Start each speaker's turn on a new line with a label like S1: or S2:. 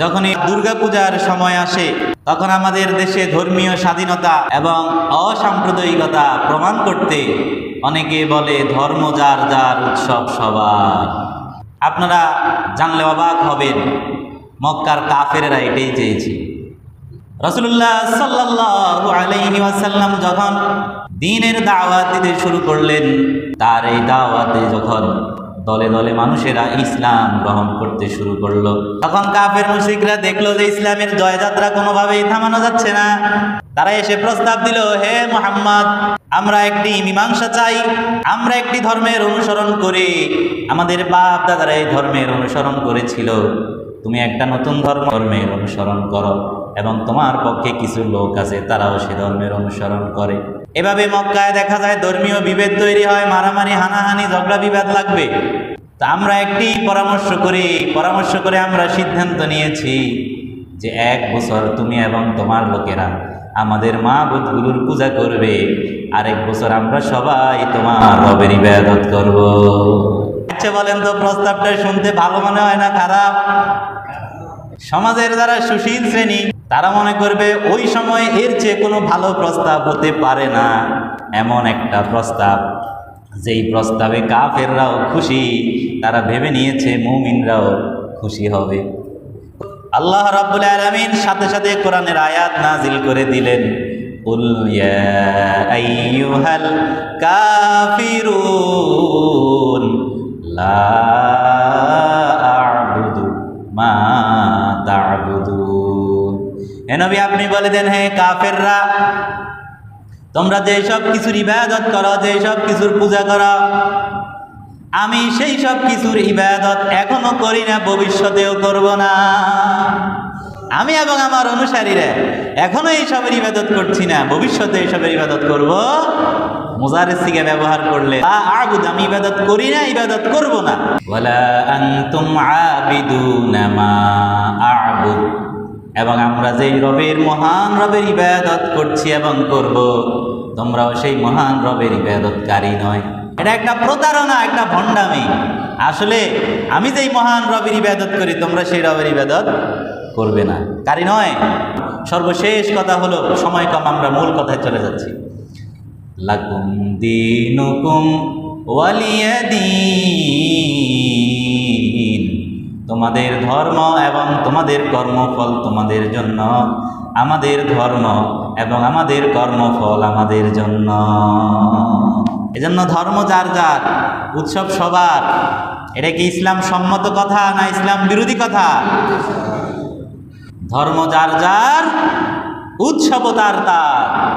S1: যখনই দুর্গাপূজার সময় আসে, তখন আমাদের দেশে ধর্মীয় স্বাধীনতা এবং অসাম্প্রদায়িকতা প্রমাণ করতে অনেকে বলে ধর্ম যার যার উৎসব সবার। আপনারা জানলে অবাক হবেন, মক্কার কাফেরেরা এটাই চেয়েছে। রসুল্লাহ আলাইহি ওয়াসাল্লাম যখন দিনের দাওয়াত দিতে শুরু করলেন, তার এই দাওয়াতে যখন দলে দলে মানুষেরা ইসলাম গ্রহণ করতে শুরু করল। তখন কাফের মুশিকরা দেখল যে ইসলামের জয়যাত্রা কোনোভাবেই থামানো যাচ্ছে না। তারা এসে প্রস্তাব দিল, হে মোহাম্মদ, আমরা একটি মীমাংসা চাই, আমরা একটি ধর্মের অনুসরণ করি। আমাদের বাপ দাদারা এই ধর্মের অনুসরণ করেছিল। তুমি একটা নতুন ধর্ম, ধর্মের অনুসরণ করো এবং তোমার পক্ষে কিছু লোক আছে, তারাও সে ধর্মের অনুসরণ করে। এভাবে মক্কায় দেখা যায় ধর্মীয় বিভেদ তৈরি হয়, মারামারি, হানাহানি, ঝগড়া বিবাদ লাগবে। তা আমরা একটি পরামর্শ করি, পরামর্শ করে আমরা সিদ্ধান্ত নিয়েছি যে এক বছর তুমি এবং তোমার লোকেরা আমাদের মা বুধগুরুর পূজা করবে। আরেক বছর আমরা সবাই তোমার রবের ইবাদত করব। আচ্ছা বলেন তো, প্রস্তাবটা শুনতে ভালো মনে হয় না খারাপ? সমাজের যারা সুশীল শ্রেণি, তারা মনে করবে ওই সময় এর চেয়ে কোনো ভালো প্রস্তাব হতে পারে না। এমন একটা প্রস্তাব। যেই প্রস্তাবে কাফেররাও খুশি, তারা ভেবে নিয়েছে মুমিনরাও খুশি হবে। আল্লাহ রাব্বুল আলামিন সাথে সাথে কোরআনের আয়াত নাজিল করে দিলেন। আইয়ুহাল কাফিরুন তা'বুদুন হে নবী আপনি বলে দেন, হে কাফেররা, তোমরা যে সব কিছুর ইবাদত করো, যে সব কিছুর পূজা করো, আমি সেই সব কিছুর ইবাদত এখনও করি না, ভবিষ্যতেও করব না। আমি এবং আমার অনুসারীরা এখনও এই সবের ইবাদত করছি না, ভবিষ্যতে এই সবের ইবাদত করব মুজারের সিগে ব্যবহার করলে তা আবুদ, আমি ইবাদত করি না, ইবাদত করব না। ওয়ালা আনতুম আবিদুনা মা আ'বুদ। এবং আমরা যেই রবের মহান রবের ইবাদত করছি এবং করব, তোমরাও সেই মহান রবের ইবাদতকারী নয়। এটা একটা প্রতারণা, একটা ভণ্ডামি। আসলে আমি যেই মহান রবের ইবাদত করি, তোমরা সেই রবের ইবাদত করবে না। কারি নয়। সর্বশেষ কথা হলো, সময় কম, আমরা মূল কথায় চলে যাচ্ছি। লাকুম দিনুকুম ওয়ালিয়াদিন। তোমাদের ধর্ম এবং তোমাদের কর্মফল তোমাদের জন্য, আমাদের ধর্ম এবং আমাদের কর্মফল আমাদের জন্য। এজন্য ধর্ম যার যার, উৎসব সবার। এটা কি ইসলাম সম্মত কথা না ইসলাম বিরোধী কথা? ধর্ম যার যার উৎসব তার তার।